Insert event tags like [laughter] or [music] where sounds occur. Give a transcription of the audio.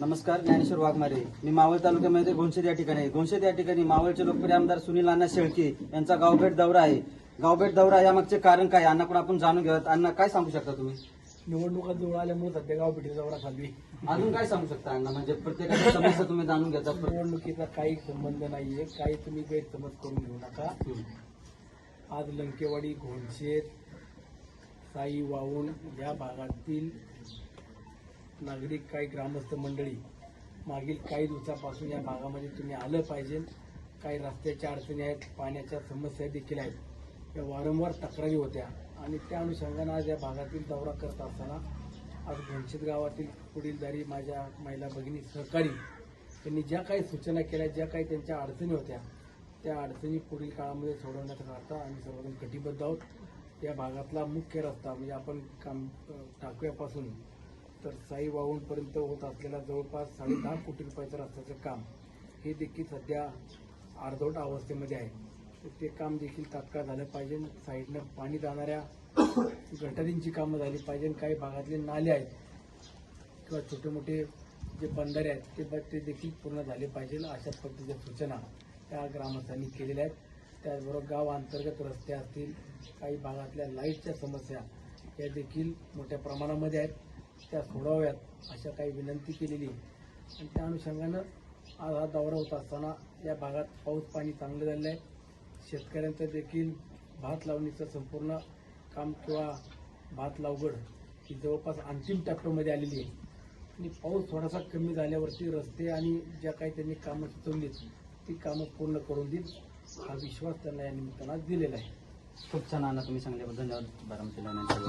नमस्कार ज्ञानेश्वर वाघमारे. मी मावळ तालुक्यामध्ये घोणशेत या ठिकाणी आहे. घोणशेत या ठिकाणी मावळचे लोकप्रिय आमदार सुनील अण्णा शेळके यांचा गावभेट दौरा आहे. गावभेट दौरा यामागचे कारण काय? अण्णाकडून आपण जाणून घेऊयात. अण्णा काय सांगू शकता तुम्ही? निवडणुका जवळ आल्यामुळे सध्या गाव भेटी दौरा चालू आहे. अजून काय सांगू शकता अण्णा? म्हणजे प्रत्येकाची समस्या तुम्ही जाणून घेता. [laughs] निवडणुकीचा काही संबंध नाहीये. काही तुम्ही गैरसमज करून घेऊ नका. आज लंकेवाडी घोणशेत साई वाऊन या भागातील नागरिक काही ग्रामस्थ मंडळी मागील काही दिवसापासून या भागामध्ये तुम्ही आलं पाहिजे. काही रस्त्याच्या अडचणी आहेत पाण्याच्या समस्या देखील आहेत. या वारंवार तक्रारी होत्या आणि त्या अनुषंगानं आज या भागातील दौरा करत असताना आज घनशेत गावातील पुढीलदारी माझ्या महिला भगिनी सहकारी त्यांनी ज्या काही सूचना केल्या ज्या काही त्यांच्या अडचणी होत्या त्या अडचणी पुढील काळामध्ये सोडवण्याकरता आम्ही सर्वजण कटिबद्ध आहोत. या भागातला मुख्य रस्ता म्हणजे आपण काम टाकव्यापासून तर साई वाहूंपर्यंत होत असलेला जवळपास साडेदहा कोटी रुपयाचं रस्त्याचं काम हे देखील सध्या अर्धवट अवस्थेमध्ये आहे. तर ते काम देखील तात्काळ झालं पाहिजे. साईडनं पाणी जाणाऱ्या गटारींची कामं झाली पाहिजे. काही भागातले नाले आहेत किंवा छोटे मोठे जे बंधारे आहेत ते ब- ते देखील पूर्ण झाले पाहिजे अशा पद्धतीच्या सूचना त्या ग्रामस्थांनी केलेल्या आहेत. त्याचबरोबर गाव अंतर्गत रस्ते असतील काही भागातल्या लाईटच्या समस्या या देखील मोठ्या प्रमाणामध्ये आहेत. त्या सोडाव्यात अशा काही विनंती केलेली आणि त्या अनुषंगानं आज हा दौरा होत असताना या भागात पाऊस पाणी चांगलं झालेलं आहे शेतकऱ्यांचं देखील भात लावणीचं संपूर्ण काम किंवा भात लावगड ही जवळपास अंतिम टप्प्यामध्ये आलेली आहे. आणि पाऊस थोडासा कमी झाल्यावरती रस्ते आणि ज्या काही त्यांनी कामं सुचवलीत ती कामं पूर्ण करून देईल हा विश्वास त्यांना या निमित्तानं दिलेला आहे. खूप छान अण्णा तुम्ही सांगल्याबद्दल धन्यवाद. बारामतीला